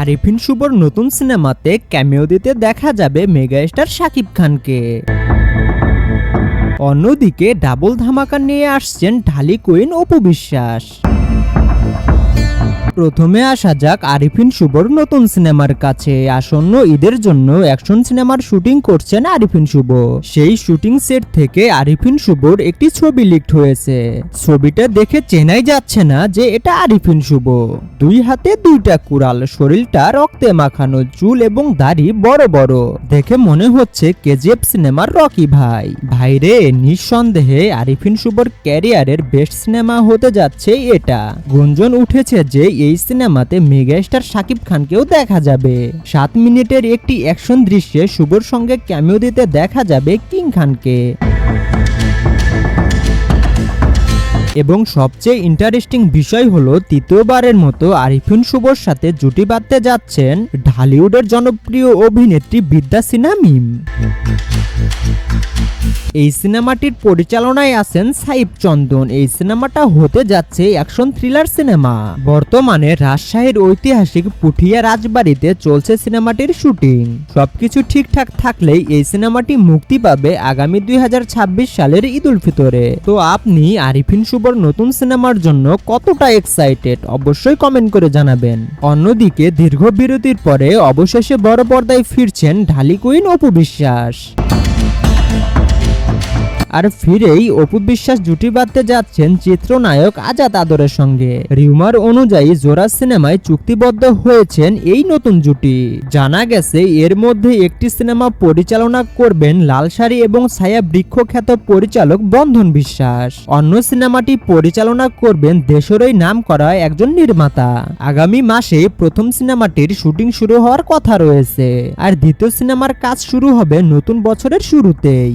আরিফিন শুভর নতুন সিনেমাতে ক্যামিও দিতে দেখা যাবে মেগাস্টার শাকিব খানকে। অন্যদিকে ডাবল ধামাকা নিয়ে আসছেন ঢালি কুইন অপু বিশ্বাস। প্রথমে আসা যাক আরিফিন শুভর নতুন সিনেমার কাছে। আসন্ন ঈদের জন্য অ্যাকশন সিনেমার শুটিং করছেন আরিফিন শুভ সেই শুটিং সেট থেকে আরিফিন শুভর একটি ছবি লিকড হয়েছে। ছবিটা দেখে চেনাই যাচ্ছে না যে এটা আরিফিন শুভ দুই হাতে দুইটা কুড়াল, শরীরটা রক্তে মাখানো, চুল এবং দাড়ি বড় বড়। দেখে মনে হচ্ছে কেজিএফ সিনেমার রকি ভাই। ভাইরে, নিঃসন্দেহে আরিফিন শুভর ক্যারিয়ারের বেস্ট সিনেমা হতে যাচ্ছে এটা। গুঞ্জন উঠেছে যে এই সিনেমাতে মেগাস্টার শাকিব খানকেও দেখা যাবে। সাত মিনিটের একটি অ্যাকশন দৃশ্যে শুভর সঙ্গে ক্যামিও দিতে দেখা যাবে কিং খানকে। এবং সবচেয়ে ইন্টারেস্টিং বিষয় হলো তৃতীয়বারের মতো আরিফিন শুভর সাথে জুটি বাঁধতে যাচ্ছেন ঢালিউডের জনপ্রিয় অভিনেত্রী বিদ্যা সিনহা মিম। এই সিনেমাটির পরিচালনায় আছেন সাইব চন্দন। এই সিনেমাটা হতে যাচ্ছে অ্যাকশন থ্রিলার সিনেমা। বর্তমানে রাজশাহীর ঐতিহাসিক পুঠিয়া রাজবাড়িতে চলছে সিনেমাটির শুটিং। সবকিছু ঠিকঠাক থাকলেই এই সিনেমাটি মুক্তি পাবে আগামী দুই হাজার ছাব্বিশ সালের ঈদ উল ফিতরে। তো আপনি আরিফিন শুভর নতুন সিনেমার জন্য কতটা এক্সাইটেড অবশ্যই কমেন্ট করে জানাবেন। অন্যদিকে দীর্ঘ বিরতির পরে অবশেষে বড় পর্দায় ফিরছেন ঢালি কুইন অপু বিশ্বাস। আর ফিরেই অপু বিশ্বাস জুটি বাঁধতে যাচ্ছেন চিত্রনায়ক আজাদ আদরের সঙ্গে। রিউমার অনুযায়ী জোড়া সিনেমায় চুক্তিবদ্ধ হয়েছেন এই নতুন জুটি। জানা গেছে, এর মধ্যে একটি সিনেমা পরিচালনা করবেন লালসারি এবং ছায়া বৃক্ষ খ্যাত পরিচালক বন্ধন বিশ্বাস। অন্য সিনেমাটি পরিচালনা করবেন দেশেরই নাম করা একজন নির্মাতা। আগামী মাসে প্রথম সিনেমাটির শুটিং শুরু হওয়ার কথা রয়েছে। আর দ্বিতীয় সিনেমার কাজ শুরু হবে নতুন বছরের শুরুতেই।